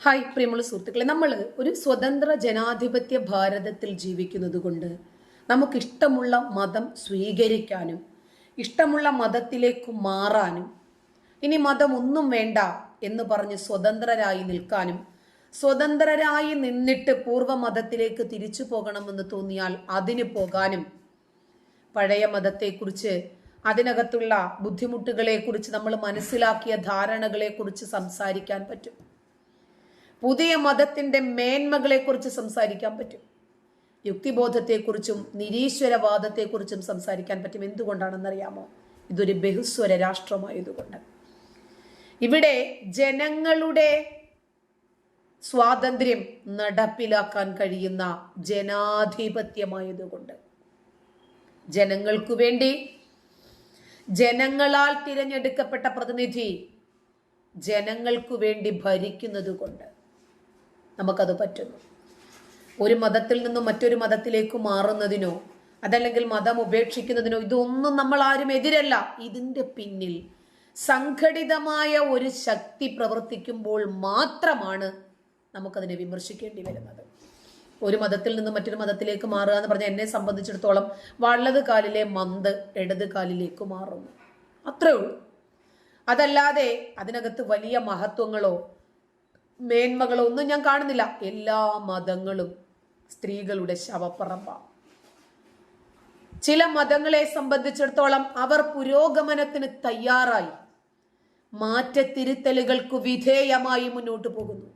Hi പ്രിയമുള്ള സുഹൃത്തുക്കളെ. നമ്മൾ ഒരു സ്വതന്ത്ര ജനാധിപത്യ ഭാരതത്തിൽ ജീവിക്കുന്നത് കൊണ്ട് നമുക്കിഷ്ടമുള്ള മതം സ്വീകരിക്കാനും ഇഷ്ടമുള്ള മതത്തിലേക്ക് മാറാനും ഇനി മതം ഒന്നും വേണ്ട എന്ന് പറഞ്ഞ് സ്വതന്ത്രരായി നിൽക്കാനും സ്വതന്ത്രരായി നിന്നിട്ട് പൂർവ മതത്തിലേക്ക് തിരിച്ചു പോകണമെന്ന് തോന്നിയാൽ അതിന് പോകാനും പഴയ മതത്തെക്കുറിച്ച് അതിനകത്തുള്ള ബുദ്ധിമുട്ടുകളെക്കുറിച്ച് നമ്മൾ മനസ്സിലാക്കിയ ധാരണകളെക്കുറിച്ച് സംസാരിക്കാൻ പറ്റും. പുതിയ മതത്തിന്റെ മേന്മകളെക്കുറിച്ച് സംസാരിക്കാൻ പറ്റും. യുക്തിബോധത്തെക്കുറിച്ചും നിരീശ്വരവാദത്തെക്കുറിച്ചും സംസാരിക്കാൻ പറ്റും. എന്തുകൊണ്ടാണെന്നറിയാമോ? ഇതൊരു ബഹുസ്വര രാഷ്ട്രമായതുകൊണ്ട്. ഇവിടെ ജനങ്ങളുടെ സ്വാതന്ത്ര്യം നടപ്പിലാക്കാൻ കഴിയുന്ന ജനാധിപത്യമായതുകൊണ്ട്. ജനങ്ങൾക്കു വേണ്ടി ജനങ്ങളാൽ തിരഞ്ഞെടുക്കപ്പെട്ട പ്രതിനിധി ജനങ്ങൾക്കു വേണ്ടി ഭരിക്കുന്നത് കൊണ്ട് നമുക്കത് പറ്റുന്നു. ഒരു മതത്തിൽ നിന്നും മറ്റൊരു മതത്തിലേക്ക് മാറുന്നതിനോ അതല്ലെങ്കിൽ മതം ഉപേക്ഷിക്കുന്നതിനോ ഇതൊന്നും നമ്മൾ ആരും എതിരല്ല. ഇതിന്റെ പിന്നിൽ സംഘടിതമായ ഒരു ശക്തി പ്രവർത്തിക്കുമ്പോൾ മാത്രമാണ് നമുക്കതിനെ വിമർശിക്കേണ്ടി വരുന്നത്. ഒരു മതത്തിൽ നിന്നും മറ്റൊരു മതത്തിലേക്ക് മാറുക എന്ന് പറഞ്ഞാൽ എന്നെ സംബന്ധിച്ചിടത്തോളം വലത് കാലിലെ മന്ത് ഇടത് കാലിലേക്ക് മാറുന്നു. അത്രേ ഉള്ളൂ. അതല്ലാതെ അതിനകത്ത് വലിയ മഹത്വങ്ങളോ മേന്മകളോ ഒന്നും ഞാൻ കാണുന്നില്ല. എല്ലാ മതങ്ങളും സ്ത്രീകളുടെ ശവപ്പറമ്പാണ് ചില മതങ്ങളെ സംബന്ധിച്ചിടത്തോളം അവർ പുരോഗമനത്തിന് തയ്യാറായി. മാറ്റത്തിരുത്തലുകൾക്ക് വിധേയമായി മുന്നോട്ട് പോകുന്നു.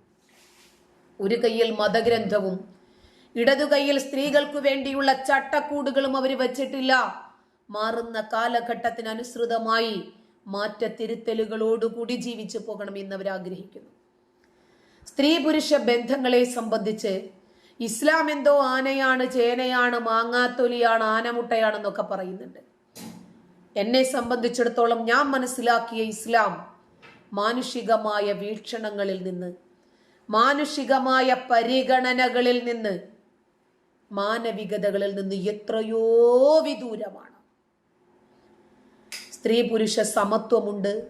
ഒരു കയ്യിൽ മതഗ്രന്ഥവും ഇടതു കയ്യിൽ സ്ത്രീകൾക്ക് വേണ്ടിയുള്ള ചട്ടക്കൂടുകളും അവർ വച്ചിട്ടില്ല. മാറുന്ന കാലഘട്ടത്തിനനുസൃതമായി മാറ്റത്തിരുത്തലുകളോടുകൂടി ജീവിച്ചു പോകണമെന്ന് അവർ ആഗ്രഹിക്കുന്നു. സ്ത്രീ പുരുഷ ബന്ധങ്ങളെ സംബന്ധിച്ച് ഇസ്ലാം എന്തോ ആനയാണ് ചേനയാണ് മാങ്ങാത്തൊലിയാണ് ആനമുട്ടയാണെന്നൊക്കെ പറയുന്നുണ്ട്. എന്നെ സംബന്ധിച്ചിടത്തോളം ഞാൻ മനസ്സിലാക്കിയ ഇസ്ലാം മാനുഷികമായ വീക്ഷണങ്ങളിൽ നിന്ന് മാനുഷികമായ പരിഗണനകളിൽ നിന്ന് മാനവികതകളിൽ നിന്ന് എത്രയോ വിദൂരമാണ്. സ്ത്രീ പുരുഷ സമത്വമുണ്ട്.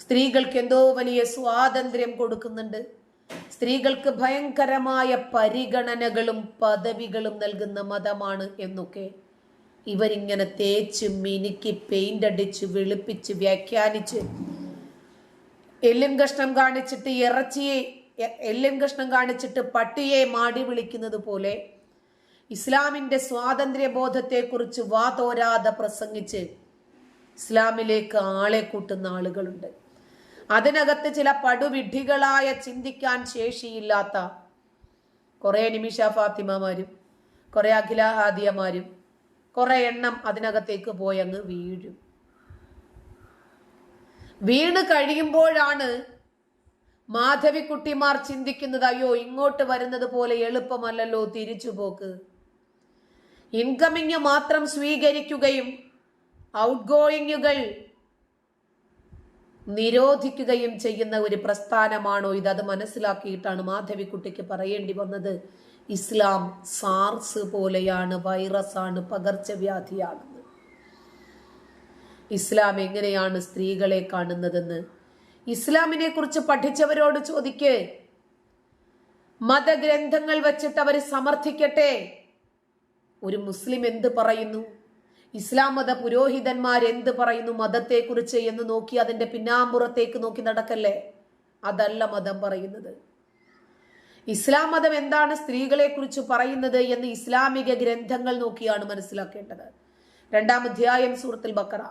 സ്ത്രീകൾക്ക് എന്തോ വലിയ സ്വാതന്ത്ര്യം കൊടുക്കുന്നുണ്ട്. സ്ത്രീകൾക്ക് ഭയങ്കരമായ പരിഗണനകളും പദവികളും നൽകുന്ന മതമാണ് എന്നൊക്കെ. ഇവരിങ്ങനെ തേച്ച് മിനുക്കി പെയിന്റ് അടിച്ച് വെളുപ്പിച്ച് വ്യാഖ്യാനിച്ച് എല്ലും കഷ്ണം കാണിച്ചിട്ട് ഇറച്ചിയെ എല്ലും കഷ്ണം കാണിച്ചിട്ട് പട്ടിയെ മാടി വിളിക്കുന്നത് പോലെ ഇസ്ലാമിന്റെ സ്വാതന്ത്ര്യ ബോധത്തെക്കുറിച്ച് വാതോരാതെ പ്രസംഗിച്ച് ഇസ്ലാമിലേക്ക് ആളെ കൂട്ടുന്ന ആളുകളുണ്ട്. അതിനകത്ത് ചില പടുവിഡ്ഢികളായ ചിന്തിക്കാൻ ശേഷിയില്ലാത്ത കുറെ നിമിഷ ഫാത്തിമമാരും കുറേ അഖില ആദിയമാരും കുറെ എണ്ണം അതിനകത്തേക്ക് പോയങ്ങ് വീഴും. വീണ് കഴിയുമ്പോഴാണ് മാധവിക്കുട്ടിമാർ ചിന്തിക്കുന്നത് അയ്യോ ഇങ്ങോട്ട് വരുന്നത് പോലെ എളുപ്പമല്ലല്ലോ തിരിച്ചു പോക്ക് ഇൻകമിങ് മാത്രം സ്വീകരിക്കുകയും ഔട്ട് ഗോയിങ്ങുകൾ നിരോധിക്കുകയും ചെയ്യുന്ന ഒരു പ്രസ്ഥാനമാണോ ഇത്? അത് മനസ്സിലാക്കിയിട്ടാണ് മാധവിക്കുട്ടിക്ക് പറയേണ്ടി വന്നത്. ഇസ്ലാം സാർസ് പോലെയാണ് വൈറസാണ് പകർച്ചവ്യാധിയാണെന്ന്. ഇസ്ലാം എങ്ങനെയാണ് സ്ത്രീകളെ കാണുന്നതെന്ന്? ഇസ്ലാമിനെ കുറിച്ച് പഠിച്ചവരോട് ചോദിക്കേ. മതഗ്രന്ഥങ്ങൾ വച്ചിട്ട് അവർ സമർത്ഥിക്കട്ടെ. ഒരു മുസ്ലിം എന്ത് പറയുന്നു? ഇസ്ലാം മത പുരോഹിതന്മാർ എന്ത് പറയുന്നു മതത്തെക്കുറിച്ച് എന്ന് നോക്കി അതിന്റെ പിന്നാമ്പുറത്തേക്ക് നോക്കി നടക്കല്ലേ? അതല്ല മതം പറയുന്നത്. ഇസ്ലാം മതം എന്താണ് സ്ത്രീകളെ കുറിച്ച് പറയുന്നത് എന്ന് ഇസ്ലാമിക ഗ്രന്ഥങ്ങൾ നോക്കിയാണ് മനസ്സിലാക്കേണ്ടത്. രണ്ടാം അധ്യായം സൂറത്തിൽ ബക്കറ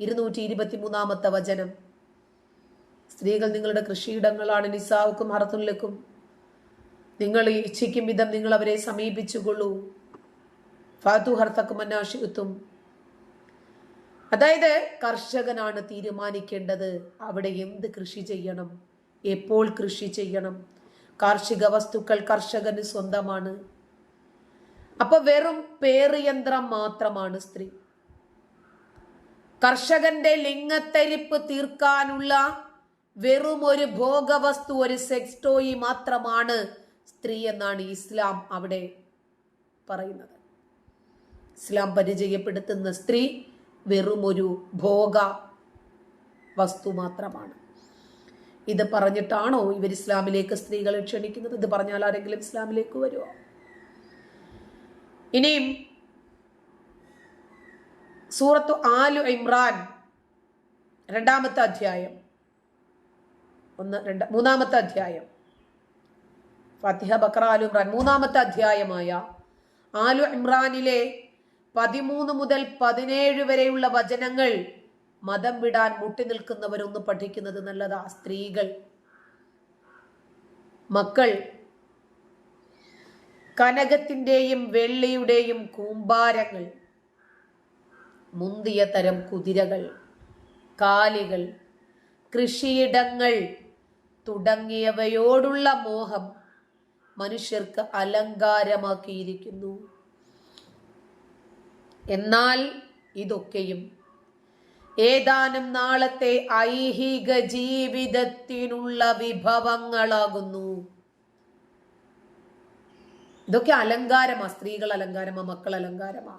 ഇരുന്നൂറ്റി ഇരുപത്തി മൂന്നാമത്തെ വചനം. സ്ത്രീകൾ നിങ്ങളുടെ കൃഷിയിടങ്ങളാണ് നിസാവുക്കും ഹറത്തുല്ലക്കും നിങ്ങൾ ഇച്ഛിക്കും വിധം നിങ്ങൾ അവരെ സമീപിച്ചുകൊള്ളൂ. ഫാത്തു ഹർത്തക്കും അന്നാഷിത്തും അതായത് കർഷകനാണ് തീരുമാനിക്കേണ്ടത്. അവിടെ എന്ത് കൃഷി ചെയ്യണം? എപ്പോൾ കൃഷി ചെയ്യണം? കാർഷിക വസ്തുക്കൾ കർഷകന് സ്വന്തമാണ്. അപ്പൊ വെറും പേറിയന്ത്രം മാത്രമാണ് സ്ത്രീ. കർഷകന്റെ ലിംഗത്തരിപ്പ് തീർക്കാനുള്ള വെറും ഒരു ഭോഗവസ്തു ഒരു സെക്സ് ടോയി മാത്രമാണ് സ്ത്രീ എന്നാണ് ഇസ്ലാം അവിടെ പറയുന്നത്. ഇസ്ലാം പരിചയപ്പെടുത്തുന്ന സ്ത്രീ വെറും ഒരു ഭോഗ വസ്തു മാത്രമാണ്. ഇത് പറഞ്ഞിട്ടാണോ ഇവർ ഇസ്ലാമിലേക്ക് സ്ത്രീകളെ ക്ഷണിക്കുന്നത്? ഇത് പറഞ്ഞാൽ ആരെങ്കിലും ഇസ്ലാമിലേക്ക് വരുമോ ഇനിയും സൂറത്തു ആലു ഇമ്രാൻ രണ്ടാമത്തെ അധ്യായം. ഒന്ന് രണ്ട് മൂന്നാമത്തെ അധ്യായം. ഫാത്തിഹ ബക്ര ആലു ഇമ്രാൻ. മൂന്നാമത്തെ അധ്യായമായ ആലു ഇമ്രാനിലെ പതിമൂന്ന് മുതൽ പതിനേഴ് വരെയുള്ള വചനങ്ങൾ മതം വിടാൻ മുട്ടി നിൽക്കുന്നവരൊന്ന് പഠിക്കുന്നത് നല്ലതാ സ്ത്രീകൾ. മക്കൾ കനകത്തിന്റെയും വെള്ളിയുടെയും കൂമ്പാരങ്ങൾ മുന്തിയ തരം കുതിരകൾ കാലികൾ കൃഷിയിടങ്ങൾ തുടങ്ങിയവയോടുള്ള മോഹം മനുഷ്യർക്ക് അലങ്കാരമാക്കിയിരിക്കുന്നു. എന്നാൽ ഇതൊക്കെയും ഏതാനും നാളത്തെ ഐഹിക ജീവിതത്തിനുള്ള വിഭവങ്ങളാകുന്നു. ഇതൊക്കെ അലങ്കാരമാ സ്ത്രീകൾ അലങ്കാരമാ മക്കൾ അലങ്കാരമാ.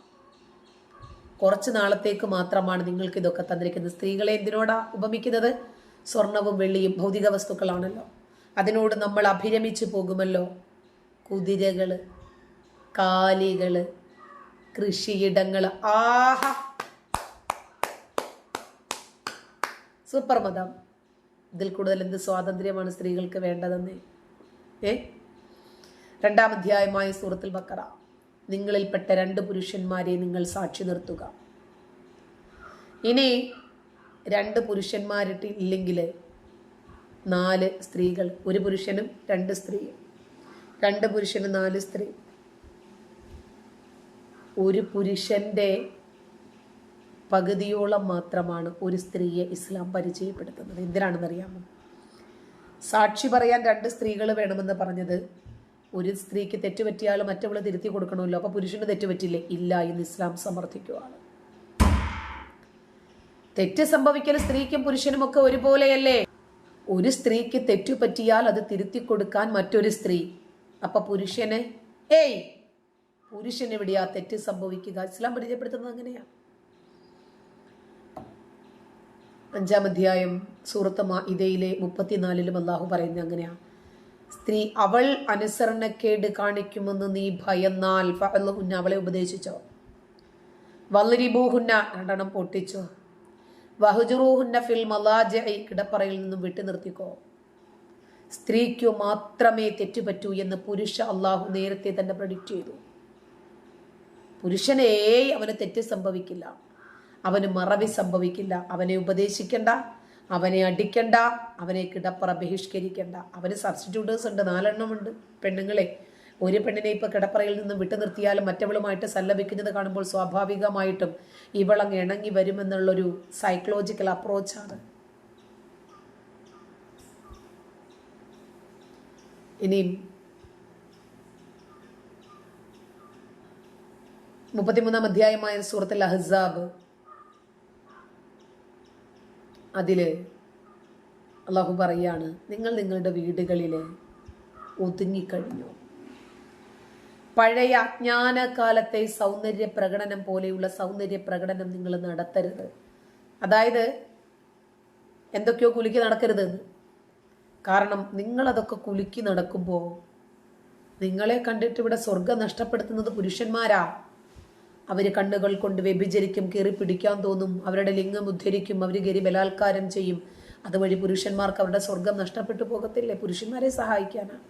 കുറച്ച് നാളത്തേക്ക് മാത്രമാണ് നിങ്ങൾക്ക് ഇതൊക്കെ തന്നിരിക്കുന്നത്. സ്ത്രീകളെ എന്തിനോടാ ഉപമിക്കുന്നത്? സ്വർണവും വെള്ളിയും ഭൗതിക വസ്തുക്കളാണല്ലോ. അതിനോട് നമ്മൾ അഭിരമിച്ചു പോകുമല്ലോ. കുതിരകൾ കാലികൾ കൃഷിയിടങ്ങൾ. ആഹ. സൂപ്പർ മതം. ഇതിൽ കൂടുതൽ എന്ത് സ്വാതന്ത്ര്യമാണ് സ്ത്രീകൾക്ക് വേണ്ടതെന്ന്? ഏ? രണ്ടാം അധ്യായമായ സൂറത്തിൽ ബക്കറ. നിങ്ങളിൽപ്പെട്ട രണ്ട് പുരുഷന്മാരെ നിങ്ങൾ സാക്ഷി നിർത്തുക. ഇനി രണ്ട് പുരുഷന്മാരിട്ട് ഇല്ലെങ്കിൽ നാല് സ്ത്രീകൾ. ഒരു പുരുഷനും രണ്ട് സ്ത്രീയും. രണ്ട് പുരുഷനും നാല് സ്ത്രീ ഒരു പുരുഷന്റെ പകുതിയോളം മാത്രമാണ് ഒരു സ്ത്രീയെ ഇസ്ലാം പരിചയപ്പെടുത്തുന്നത്. എന്തിനാണെന്നറിയാമോ? സാക്ഷി പറയാൻ രണ്ട് സ്ത്രീകൾ വേണമെന്ന് പറഞ്ഞത് ഒരു സ്ത്രീക്ക് തെറ്റുപറ്റിയാൽ മറ്റവൾ തിരുത്തി കൊടുക്കണമല്ലോ അപ്പോൾ പുരുഷന് തെറ്റുപറ്റില്ലേ? ഇല്ല എന്ന് ഇസ്ലാം സമർത്ഥിക്കുകയാണ് തെറ്റ് സംഭവിക്കൽ സ്ത്രീക്കും പുരുഷനും ഒക്കെ ഒരുപോലെയല്ലേ? ഒരു സ്ത്രീക്ക് തെറ്റുപറ്റിയാൽ അത് തിരുത്തി കൊടുക്കാൻ മറ്റൊരു സ്ത്രീ അപ്പൊ പുരുഷന് ഏയ് പുരുഷൻ എവിടെയാ തെറ്റ് സംഭവിക്കുക? ഇസ്ലാം പരിചയപ്പെടുത്തുന്നത് അങ്ങനെയാ. അഞ്ചാം അധ്യായം സൂറത്ത് ഇതയിലെ മുപ്പത്തിനാലിലും അള്ളാഹു പറയുന്നത് അങ്ങനെയാ. സ്ത്രീ അവൾ അനുസരണക്കേട് കാണിക്കുമെന്ന് നീ ഭയന്നാൽ ഫഅലുഹുന്ന അവളെ ഉപദേശിച്ചോ. വല്ലരിബൂഹുന്ന രണ്ടെണ്ണം പൊട്ടിച്ചോ. വഹുജുറൂഹുന്ന ഫിൽ കിടപ്പറയിൽ നിന്നും വിട്ടു നിർത്തിക്കോ. സ്ത്രീക്കു മാത്രമേ തെറ്റുപറ്റൂ എന്ന് പുരുഷ അള്ളാഹു നേരത്തെ തന്നെ പ്രഡിക്റ്റ് ചെയ്തു. പുരുഷനെ അവന് തെറ്റ് സംഭവിക്കില്ല. അവന് മറവി സംഭവിക്കില്ല. അവനെ ഉപദേശിക്കണ്ട. അവനെ അടിക്കണ്ട. അവനെ കിടപ്പറ ബഹിഷ്കരിക്കണ്ട. അവന് സബ്സ്റ്റിറ്റ്യൂട്ടേഴ്സ് ഉണ്ട്. നാലെണ്ണമുണ്ട് പെണ്ണുങ്ങളെ ഒരു പെണ്ണിനെ ഇപ്പൊ കിടപ്പറയിൽ നിന്നും വിട്ടു നിർത്തിയാലും മറ്റവളുമായിട്ട് സല്ലപിക്കുന്നത് കാണുമ്പോൾ സ്വാഭാവികമായിട്ടും ഇവളങ്ങ് ഇണങ്ങി വരുമെന്നുള്ളൊരു സൈക്കോളജിക്കൽ അപ്രോച്ചാണ് ഇനിയും മുപ്പത്തിമൂന്നാം അധ്യായമായ സൂറത്തുൽ അഹ്സാബ്. അതിൽ അള്ളാഹു പറയാണ് നിങ്ങൾ നിങ്ങളുടെ വീടുകളിൽ ഒതുങ്ങിക്കഴിഞ്ഞു. പഴയ അജ്ഞാനകാലത്തെ സൗന്ദര്യ പ്രകടനം പോലെയുള്ള സൗന്ദര്യ പ്രകടനം നിങ്ങൾ നടത്തരുത്. അതായത് എന്തൊക്കെയോ കുലുക്കി നടക്കരുത്. കാരണം നിങ്ങളതൊക്കെ കുലുക്കി നടക്കുമ്പോൾ നിങ്ങളെ കണ്ടിട്ട് ഇവിടെ സ്വർഗം നഷ്ടപ്പെടുത്തുന്നത് പുരുഷന്മാരാ. അവർ കണ്ണുകൾ കൊണ്ട് വ്യഭിചരിക്കും കീറി പിടിക്കാൻ തോന്നും അവരുടെ ലിംഗം ഉദ്ധരിക്കും അവർ ഗരി ബലാത്കാരം ചെയ്യും. അതുവഴി പുരുഷന്മാർക്ക് അവരുടെ സ്വർഗം നഷ്ടപ്പെട്ടു പോകത്തില്ലേ? പുരുഷന്മാരെ സഹായിക്കാനാണ്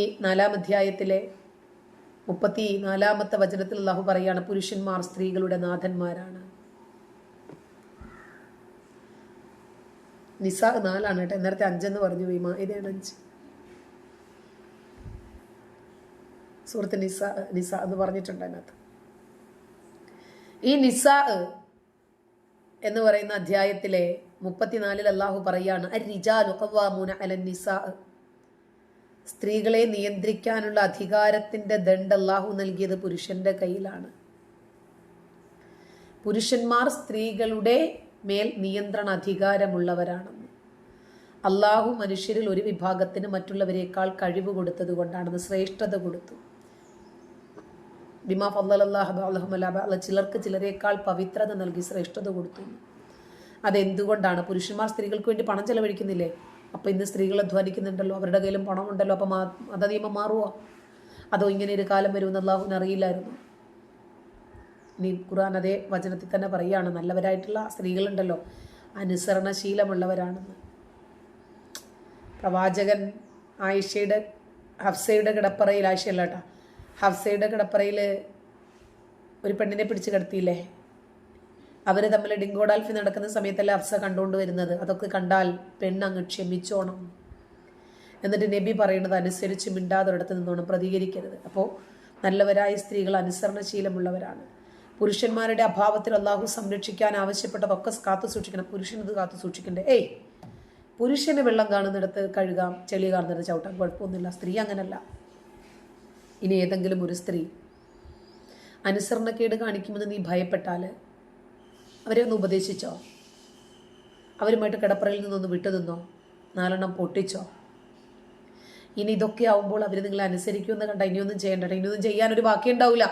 ഈ നാലാം അധ്യായത്തിലെ മുപ്പത്തി നാലാമത്തെ വചനത്തിൽ അള്ളാഹു പറയാണ് പുരുഷന്മാർ സ്ത്രീകളുടെ നാഥന്മാരാണ്. നിസാ നാലാണ് കേട്ടോ നേരത്തെ അഞ്ചെന്ന് പറഞ്ഞു വീമ ഇതാണ് അഞ്ച്? സുഹൃത്ത് നിസ നിസ എന്ന് പറഞ്ഞിട്ടുണ്ട് അതിനകത്ത്. ഈ നിസ എന്ന് പറയുന്ന അധ്യായത്തിലെ മുപ്പത്തിനാലിൽ അള്ളാഹു പറയാണ് സ്ത്രീകളെ നിയന്ത്രിക്കാനുള്ള അധികാരത്തിന്റെ ദണ്ട് അള്ളാഹു നൽകിയത് പുരുഷന്റെ കയ്യിലാണ്. പുരുഷന്മാർ സ്ത്രീകളുടെ മേൽ നിയന്ത്രണ അധികാരമുള്ളവരാണെന്ന്. അള്ളാഹു മനുഷ്യരിൽ ഒരു വിഭാഗത്തിന് മറ്റുള്ളവരെക്കാൾ കഴിവ് കൊടുത്തത് കൊണ്ടാണെന്ന് ശ്രേഷ്ഠത കൊടുത്തു. ബിമാ ഫല്ലാഹ് ചിലർക്ക് ചിലരേക്കാൾ പവിത്രത നൽകി ശ്രേഷ്ഠത കൊടുത്തു. അതെന്തുകൊണ്ടാണ് പുരുഷന്മാർ സ്ത്രീകൾക്ക് വേണ്ടി പണം ചെലവഴിക്കുന്നില്ലേ? അപ്പോൾ ഇന്ന് സ്ത്രീകൾ അധ്വാനിക്കുന്നുണ്ടല്ലോ അവരുടെ കയ്യിലും പണമുണ്ടല്ലോ അപ്പോൾ മാ നിയമം മാറുമോ അതോ ഇങ്ങനെ ഒരു കാലം വരുമെന്ന് അള്ളാഹുവിന് അറിയില്ലായിരുന്നു? ഇനി ഖുർആൻ അതേ വചനത്തിൽ തന്നെ പറയുകയാണ് നല്ലവരായിട്ടുള്ള സ്ത്രീകളുണ്ടല്ലോ അനുസരണശീലമുള്ളവരാണെന്ന്. പ്രവാചകൻ ആയിഷയുടെ ഹഫ്സയുടെ കിടപ്പറയിൽ ആയിഷയല്ല കേട്ടോ ഹഫ്സയുടെ കിടപ്പറയിൽ ഒരു പെണ്ണിനെ പിടിച്ച് കിടത്തിയില്ലേ? അവർ തമ്മിൽ ഡിങ്കോഡാൽഫി നടക്കുന്ന സമയത്തല്ല ഹഫ്സ കണ്ടുകൊണ്ട് വരുന്നത്? അതൊക്കെ കണ്ടാൽ പെണ്ണ് അങ്ങ് ക്ഷമിച്ചോണം. എന്നിട്ട് നബി പറയുന്നത് അനുസരിച്ച് മിണ്ടാതൊരിടത്ത് നിന്നോണം പ്രതികരിക്കരുത്. അപ്പോൾ നല്ലവരായ സ്ത്രീകൾ അനുസരണശീലമുള്ളവരാണ്. പുരുഷന്മാരുടെ അഭാവത്തിൽ അള്ളാഹു സംരക്ഷിക്കാൻ ആവശ്യപ്പെട്ടതൊക്കെ കാത്തു സൂക്ഷിക്കണം. പുരുഷനത് കാത്തു സൂക്ഷിക്കണ്ടേ? ഏയ്! പുരുഷന് വെള്ളം കാണുന്നിടത്ത് കഴുകാം ചെളി കാണുന്നിടത്ത് ചവിട്ടാൻ കുഴപ്പമൊന്നുമില്ല. സ്ത്രീ അങ്ങനല്ല. ഇനി ഏതെങ്കിലും ഒരു സ്ത്രീ അനുസരണക്കേട് കാണിക്കുമെന്ന് നീ ഭയപ്പെട്ടാൽ അവരെ ഒന്ന് ഉപദേശിച്ചോ? അവരുമായിട്ട് കിടപ്പറയിൽ നിന്നൊന്ന് വിട്ടു നിന്നോ? നാലെണ്ണം പൊട്ടിച്ചോ? ഇനി ഇതൊക്കെ ആവുമ്പോൾ അവർ നിങ്ങളെ അനുസരിക്കുമെന്ന് കണ്ട ഇനിയൊന്നും ചെയ്യണ്ട ഇനിയൊന്നും ചെയ്യാനൊരു ബാക്കി ഉണ്ടാവില്ല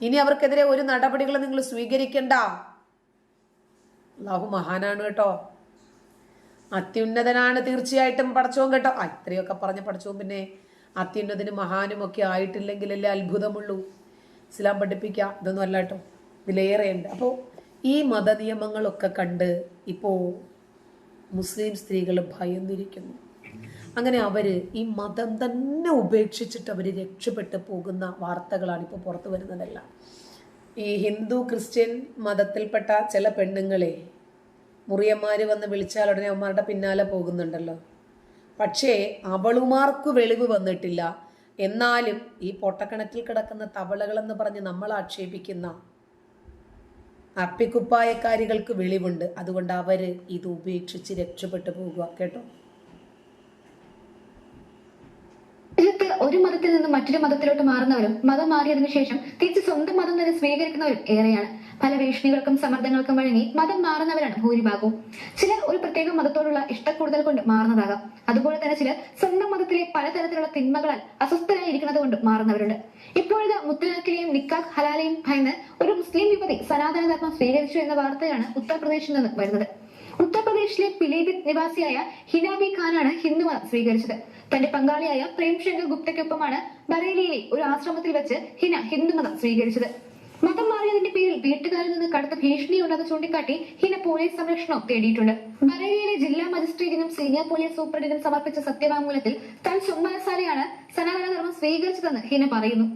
ഇനി അവർക്കെതിരെ ഒരു നടപടികളും നിങ്ങൾ സ്വീകരിക്കണ്ട. അള്ളാഹു മഹാനാണ് കേട്ടോ. അത്യുന്നതനാണ് തീർച്ചയായിട്ടും പടച്ചവും കേട്ടോ. ആ ഇത്രയൊക്കെ പറഞ്ഞ പടച്ചവും പിന്നെ അത്യുന്നതനും മഹാനുമൊക്കെ ആയിട്ടില്ലെങ്കിലല്ലേ അത്ഭുതമുള്ളൂ. ഇസ്ലാം പഠിപ്പിക്കുക ഇതൊന്നും അല്ല കേട്ടോ. ഇതിലേറെയുണ്ട് അപ്പോൾ ഈ മതനിയമങ്ങളൊക്കെ കണ്ട് ഇപ്പോൾ മുസ്ലിം സ്ത്രീകൾ ഭയന്നിരിക്കുന്നു. അങ്ങനെ അവർ ഈ മതം തന്നെ ഉപേക്ഷിച്ചിട്ട് അവർ രക്ഷപ്പെട്ട് പോകുന്ന വാർത്തകളാണ് ഇപ്പോൾ പുറത്തു വരുന്നതെല്ലാം. ഈ ഹിന്ദു ക്രിസ്ത്യൻ മതത്തിൽപ്പെട്ട ചില പെണ്ണുങ്ങളെ മുറിയന്മാർ വന്ന് വിളിച്ചാൽ ഉടനെ പിന്നാലെ പോകുന്നുണ്ടല്ലോ. പക്ഷേ അവളുമാർക്ക് വെളിവ് വന്നിട്ടില്ല. എന്നാലും ഈ പൊട്ടക്കിണറ്റിൽ കിടക്കുന്ന തവളകളെന്ന് പറഞ്ഞ് നമ്മൾ ആക്ഷേപിക്കുന്ന അപ്പിക്കുപ്പായക്കാരികൾക്ക് വെളിവുണ്ട്. അതുകൊണ്ട് അവർ ഇത് ഉപേക്ഷിച്ച് രക്ഷപ്പെട്ടു പോകുക. കേട്ടോ? ഇതൊക്കെ ഒരു മതത്തിൽ നിന്ന് മറ്റൊരു മതത്തിലോട്ട് മാറുന്നവരും മതം മാറിയതിനു ശേഷം തിരിച്ച് സ്വന്തം മതം തന്നെ സ്വീകരിക്കുന്നവരും ഏറെയാണ്. പല ഭീഷണികൾക്കും സമ്മർദ്ദങ്ങൾക്കും വഴങ്ങി മതം മാറുന്നവരാണ് ഭൂരിഭാഗവും. ചിലർ ഒരു പ്രത്യേക മതത്തോടുള്ള ഇഷ്ടക്കൂടുതൽ കൊണ്ട് മാറുന്നതാകാം. അതുപോലെ തന്നെ ചിലർ സ്വന്തം മതത്തിലെ പലതരത്തിലുള്ള തിന്മകളാൽ അസ്വസ്ഥരായി ഇരിക്കുന്നത് കൊണ്ട് മാറുന്നവരുണ്ട്. ഇപ്പോഴത്തെ മുത്തലാഖിലെയും നിക്കാഖ് ഹലാലയും ഭയന്ന് ഒരു മുസ്ലിം യുവതി സനാതനധർമ്മം സ്വീകരിച്ചു എന്ന വാർത്തയാണ് ഉത്തർപ്രദേശിൽ നിന്ന് വരുന്നത്. ഉത്തർപ്രദേശിലെ പിലീഭിത് നിവാസിയായ ഹിനാബി ഖാനാണ് ഹിന്ദുമതം സ്വീകരിച്ചത്. തന്റെ പങ്കാളിയായ പ്രേംശങ്കർ ഗുപ്തയ്ക്കൊപ്പമാണ് ബറേലിയിലെ ഒരു ആശ്രമത്തിൽ വെച്ച് ഹിന ഹിന്ദുമതം സ്വീകരിച്ചത്. മാറിയതിന്റെ പേരിൽ വീട്ടുകാരിൽ നിന്ന് കടുത്ത ഭീഷണി ഭീഷണിയുണ്ടെന്ന് ചൂണ്ടിക്കാട്ടി ഹിന പോലീസ് സംരക്ഷണം തേടിയിട്ടുണ്ട്. ബറേലിയിലെ ജില്ലാ മജിസ്ട്രേറ്റിനും സീനിയർ പോലീസ് സൂപ്രണ്ടിനും സമർപ്പിച്ച സത്യവാങ്മൂലത്തിൽ താൻ ചുമ്മാസാലയാണ് സനാതന ധർമ്മം സ്വീകരിച്ചതെന്ന് ഹിന പറയുന്നു.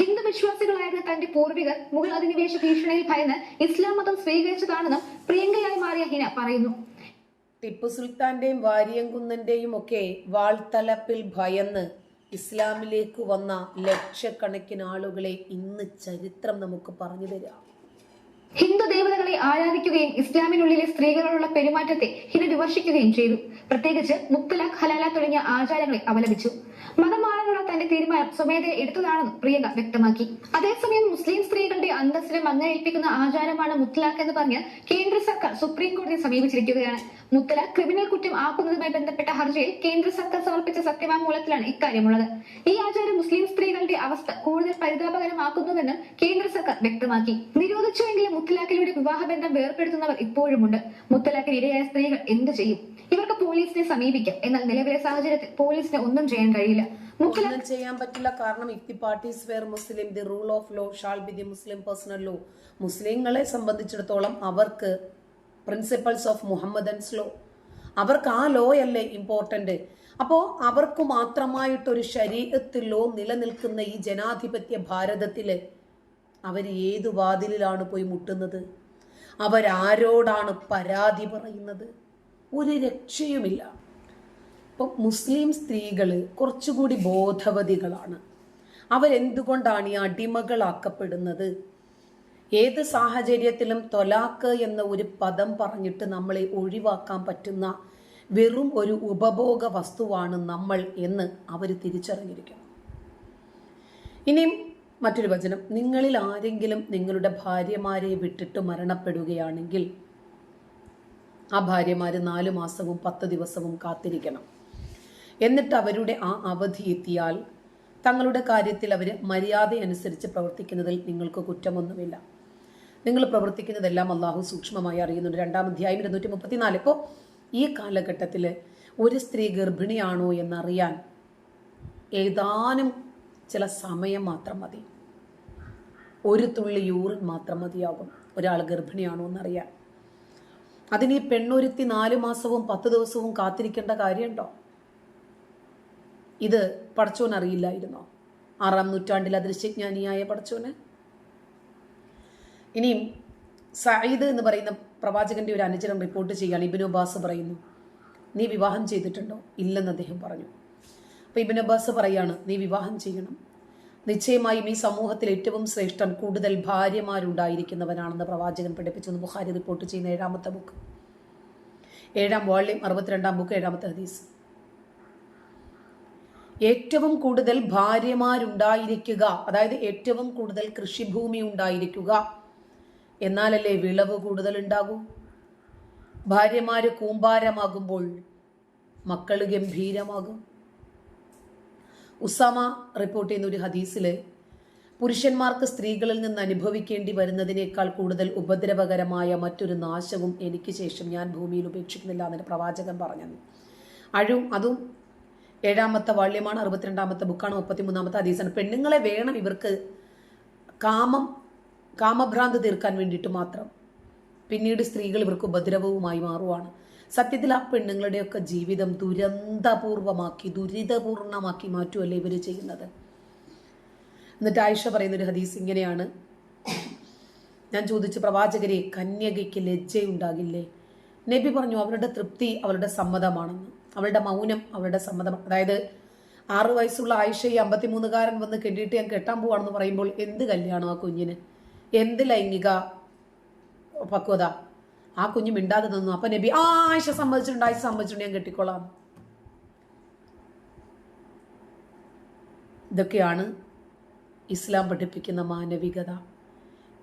ഹിന്ദു വിശ്വാസികളായിരുന്ന തന്റെ പൂർവികർ മുഗൾ അധിനിവേശ ഭീഷണിയിൽ ഭയന്ന് ഇസ്ലാം മതം സ്വീകരിച്ചതാണെന്നും പ്രിയങ്കയായി മാറിയ ഹിന പറയുന്നു. ടിപ്പു സുൽത്താന്റെയും വാരിയംകുന്നന്റെയും ഒക്കെ വാൾത്തലപ്പിൽ ഭയന്ന് ഇസ്ലാമിലേക്ക് വന്ന ലക്ഷക്കണക്കിന് ആളുകളെ ഇന്ന് ചരിത്രം നമുക്ക് പറഞ്ഞു തരാം. ഹിന്ദു ദേവതകളെ ആരാധിക്കുകയും ഇസ്ലാമിനുള്ളിലെ സ്ത്രീകളോടുള്ള പെരുമാറ്റത്തെ ഹിന്ദു വിമർശിക്കുകയും ചെയ്തു. പ്രത്യേകിച്ച് മുത്തലാഖ് ഹലാല തുടങ്ങിയ ആചാരങ്ങളെ അപലപിച്ചു മതം മാറാനുള്ള തന്റെ തീരുമാനം സ്വമേധയെ എടുത്തതാണെന്നും പ്രിയങ്ക വ്യക്തമാക്കി. അതേസമയം മുസ്ലിം സ്ത്രീകളുടെ അന്തസ്സിനെ മങ്ങേൽപ്പിക്കുന്ന ആചാരമാണ് മുത്തലാഖ് എന്ന് പറഞ്ഞ് കേന്ദ്ര സർക്കാർ സുപ്രീം കോടതിയെ സമീപിച്ചിരിക്കുകയാണ്. മുത്തലാഖ് ക്രിമിനൽ കുറ്റം ആക്കുന്നതുമായി ബന്ധപ്പെട്ട ഹർജിയിൽ കേന്ദ്ര സർക്കാർ സമർപ്പിച്ച സത്യവാങ്മൂലത്തിലാണ് ഇക്കാര്യമുള്ളത്. ഈ ആചാരം മുസ്ലിം സ്ത്രീകളുടെ അവസ്ഥ കൂടുതൽ പരിതാപകരമാക്കുന്നുവെന്നും കേന്ദ്ര സർക്കാർ വ്യക്തമാക്കി. നിരോധിച്ചുവെങ്കിലും മുത്തലാഖിലൂടെ വിവാഹബന്ധം വേർപെടുത്തുന്നവർ ഇപ്പോഴുമുണ്ട്. മുത്തലാഖിന് ഇരയായ സ്ത്രീകൾ എന്തു ചെയ്യും? ഇവർക്ക് പോലീസിനെ സമീപിക്കാം. എന്നാൽ നിലവിലെ സാഹചര്യത്തിൽ പോലീസിന് ഒന്നും ചെയ്യാൻ കഴിയില്ല. ഒന്നും ചെയ്യാൻ പറ്റില്ല. കാരണം if the parties were Muslim the rule of law shall be the Muslim personal law മുസ്ലിങ്ങളെ സംബന്ധിച്ചിടത്തോളം അവർക്ക് പ്രിൻസിപ്പൾസ് ഓഫ് മുഹമ്മദൻസ് ലോ അവർക്ക് ആ ലോ അല്ലേ ഇമ്പോർട്ടന്റ് അപ്പോൾ അവർക്ക് മാത്രമായിട്ടൊരു ശരീരത്തിൽ ലോ നിലനിൽക്കുന്ന ഈ ജനാധിപത്യ ഭാരതത്തിൽ അവർ ഏത് വാതിലിലാണ് പോയി മുട്ടുന്നത്? അവരാരോടാണ് പരാതി പറയുന്നത്? ഒരു രക്ഷയുമില്ല. ഇപ്പം മുസ്ലിം സ്ത്രീകൾ കുറച്ചുകൂടി ബോധവതികളാണ്. അവരെന്തുകൊണ്ടാണ് ഈ അടിമകളാക്കപ്പെടുന്നത്? ഏത് സാഹചര്യത്തിലും തൊലാക്ക് എന്ന ഒരു പദം പറഞ്ഞിട്ട് നമ്മളെ ഒഴിവാക്കാൻ പറ്റുന്ന വെറും ഒരു ഉപഭോഗ വസ്തുവാണ് നമ്മൾ എന്ന് അവർ തിരിച്ചറിഞ്ഞിരിക്കണം. ഇനിയും മറ്റൊരു വചനം. നിങ്ങളിൽ ആരെങ്കിലും നിങ്ങളുടെ ഭാര്യമാരെ വിട്ടിട്ട് മരണപ്പെടുകയാണെങ്കിൽ ആ ഭാര്യമാർ നാലു മാസവും പത്ത് ദിവസവും കാത്തിരിക്കണം. എന്നിട്ട് അവരുടെ ആ അവധി എത്തിയാൽ തങ്ങളുടെ കാര്യത്തിൽ അവർ മര്യാദ അനുസരിച്ച് പ്രവർത്തിക്കുന്നതിൽ നിങ്ങൾക്ക് കുറ്റമൊന്നുമില്ല. നിങ്ങൾ പ്രവർത്തിക്കുന്നതെല്ലാം അള്ളാഹു സൂക്ഷ്മമായി അറിയുന്നുണ്ട്. രണ്ടാം അധ്യായം ഇരുന്നൂറ്റി മുപ്പത്തിനാല് ഇപ്പോൾ ഈ കാലഘട്ടത്തിൽ ഒരു സ്ത്രീ ഗർഭിണിയാണോ എന്നറിയാൻ ഏതാനും ചില സമയം മാത്രം മതി. ഒരു തുള്ളി യൂറിൻ മാത്രം മതിയാകും. ഒരാൾ ഗർഭിണിയാണോ എന്നറിയാൻ. അതിന് ഈ പെണ്ണൊരുത്തി നാല് മാസവും പത്ത് ദിവസവും കാത്തിരിക്കേണ്ട കാര്യമുണ്ടോ? ഇത് പടച്ചോൻ അറിയില്ലായിരുന്നോ? ആറാം നൂറ്റാണ്ടിൽ അദൃശ്യജ്ഞാനിയായ പടച്ചോന്. ഇനിയും സയ്യിദ് എന്ന് പറയുന്ന പ്രവാചകന്റെ ഒരു അനുചരം റിപ്പോർട്ട് ചെയ്യുകയാണ് ഇബിൻ അബ്ബാസ് പറയുന്നു നീ വിവാഹം ചെയ്തിട്ടുണ്ടോ? ഇല്ലെന്ന് അദ്ദേഹം പറഞ്ഞു. അപ്പൊ ഇബിൻ അബ്ബാസ് പറയാണ് നീ വിവാഹം ചെയ്യണം. നിശ്ചയമായും ഈ സമൂഹത്തിൽ ഏറ്റവും ശ്രേഷ്ഠൻ കൂടുതൽ ഭാര്യമാരുണ്ടായിരിക്കുന്നവനാണെന്ന് പ്രവാചകൻ പഠിപ്പിച്ചു ബുഹാരി റിപ്പോർട്ട് ചെയ്യുന്ന ഏഴാമത്തെ ബുക്ക് ഏഴാം വാള്യം അറുപത്തിരണ്ടാം ബുക്ക് ഏഴാമത്തെ ഹദീസ്. ഏറ്റവും കൂടുതൽ ഭാര്യമാരുണ്ടായിരിക്കുക അതായത് ഏറ്റവും കൂടുതൽ കൃഷിഭൂമി ഉണ്ടായിരിക്കുക എന്നാലല്ലേ വിളവ് കൂടുതൽ ഉണ്ടാകൂ ഭാര്യമാര് കൂമ്പാരമാകുമ്പോൾ മക്കൾ ഗംഭീരമാകും. ഉസാമ റിപ്പോർട്ട് ചെയ്യുന്ന ഒരു ഹദീസിൽ പുരുഷന്മാർക്ക് സ്ത്രീകളിൽ നിന്ന് അനുഭവിക്കേണ്ടി വരുന്നതിനേക്കാൾ കൂടുതൽ ഉപദ്രവകരമായ മറ്റൊരു നാശവും എനിക്ക് ശേഷം ഞാൻ ഭൂമിയിൽ ഉപേക്ഷിക്കുന്നില്ല എന്നൊരു പ്രവാചകൻ പറഞ്ഞു അഴും അതും ഏഴാമത്തെ വാള്യമാണ് അറുപത്തിരണ്ടാമത്തെ ബുക്കാണ് മുപ്പത്തിമൂന്നാമത്തെ ഹദീസാണ്. പെണ്ണുങ്ങളെ വേണം ഇവർക്ക് കാമം കാമഭ്രാന്ത് തീർക്കാൻ വേണ്ടിയിട്ട് മാത്രം. പിന്നീട് സ്ത്രീകൾ ഇവർക്ക് ഉപദ്രവവുമായി മാറുവാണ്. സത്യത്തിൽ ആ പെണ്ണുങ്ങളുടെയൊക്കെ ജീവിതം ദുരന്തപൂർവമാക്കി ദുരിതപൂർണമാക്കി മാറ്റുമല്ലേ ഇവർ ചെയ്യുന്നത്? എന്നിട്ട് ആയിഷ പറയുന്ന ഒരു ഹദീസ് ഇങ്ങനെയാണ്. ഞാൻ ചോദിച്ചു പ്രവാചകരെ കന്യകയ്ക്ക് ലജ്ജയുണ്ടാകില്ലേ? നബി പറഞ്ഞു അവരുടെ തൃപ്തി അവരുടെ സമ്മതമാണെന്ന്. അവളുടെ മൗനം അവളുടെ സമ്മതം. അതായത് ആറു വയസ്സുള്ള ആയിഷയെ അമ്പത്തിമൂന്നുകാരൻ വന്ന് കെട്ടിയിട്ട് ഞാൻ കെട്ടാൻ പോവാണെന്ന് പറയുമ്പോൾ എന്ത് കല്യാണം ആ കുഞ്ഞിന്? എന്ത് ലൈംഗിക പക്വത? ആ കുഞ്ഞ് മിണ്ടാതെ നിന്നു. അപ്പൊ നബി ആ ആയിഷ സമ്മതിച്ചിട്ടുണ്ട് ആയിഷ സമ്മതിച്ചിട്ടുണ്ട് ഞാൻ കെട്ടിക്കോളാം. ഇതൊക്കെയാണ് ഇസ്ലാം പഠിപ്പിക്കുന്ന മാനവികത.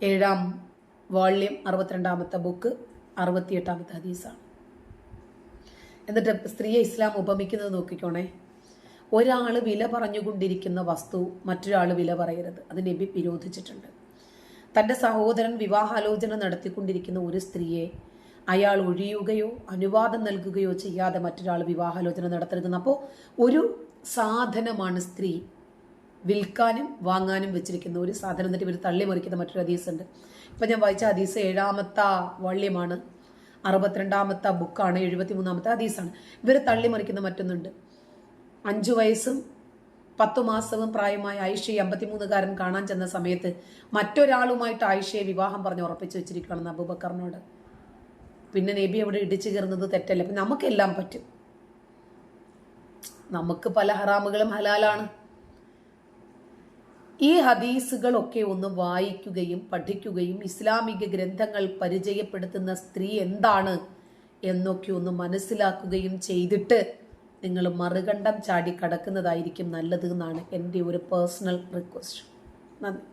ഏഴാം വാള്യം അറുപത്തിരണ്ടാമത്തെ ബുക്ക് അറുപത്തിയെട്ടാമത്തെ ഹദീസാണ്. എന്നിട്ട് സ്ത്രീയെ ഇസ്ലാം ഉപമിക്കുന്നത് നോക്കിക്കോണേ. ഒരാൾ വില പറഞ്ഞുകൊണ്ടിരിക്കുന്ന വസ്തു മറ്റൊരാൾ വില പറയരുത്. അത് നബി വിരോധിച്ചിട്ടുണ്ട്. തന്റെ സഹോദരൻ വിവാഹാലോചന നടത്തിക്കൊണ്ടിരിക്കുന്ന ഒരു സ്ത്രീയെ അയാൾ ഒഴിയുകയോ അനുവാദം നൽകുകയോ ചെയ്യാതെ മറ്റൊരാൾ വിവാഹാലോചന നടത്തരുതെന്ന്. അപ്പോൾ ഒരു സാധനമാണ് സ്ത്രീ വിൽക്കാനും വാങ്ങാനും വെച്ചിരിക്കുന്ന ഒരു സാധനം. എന്നിട്ട് ഇവർ തള്ളിമറിക്കുന്ന മറ്റൊരു ഹദീസ് ഉണ്ട് ഇപ്പം ഞാൻ വായിച്ച ഹദീസ് ഏഴാമത്തെ വള്യമാണ് അറുപത്തിരണ്ടാമത്തെ ബുക്കാണ് എഴുപത്തിമൂന്നാമത്തെ ഹദീസാണ്. ഇവർ തള്ളിമറിക്കുന്ന മറ്റൊന്നുണ്ട്. അഞ്ചു വയസ്സും പത്തു മാസവും പ്രായമായ ആയിഷയെ അമ്പത്തിമൂന്നുകാരൻ കാണാൻ ചെന്ന സമയത്ത് മറ്റൊരാളുമായിട്ട് ആയിഷയെ വിവാഹം പറഞ്ഞ് ഉറപ്പിച്ചു വെച്ചിരിക്കുകയാണെന്ന് അബൂബക്കറിനോട്. പിന്നെ നബി അവിടെ ഇടിച്ചു കയറുന്നത് തെറ്റല്ല? നമുക്കെല്ലാം പറ്റും. നമുക്ക് പല ഹറാമുകളും ഹലാലാണ്. ഈ ഹദീസുകളൊക്കെ ഒന്ന് വായിക്കുകയും പഠിക്കുകയും ഇസ്ലാമിക ഗ്രന്ഥങ്ങൾ പരിചയപ്പെടുത്തുന്ന സ്ത്രീ എന്താണ് എന്നൊക്കെ ഒന്ന് മനസ്സിലാക്കുകയും ചെയ്തിട്ട് നിങ്ങൾ മറുകണ്ഠം ചാടി കടക്കുന്നതായിരിക്കും നല്ലത് എന്നാണ് എന്റെ ഒരു പേഴ്സണൽ റിക്വസ്റ്റ്. നന്ദി.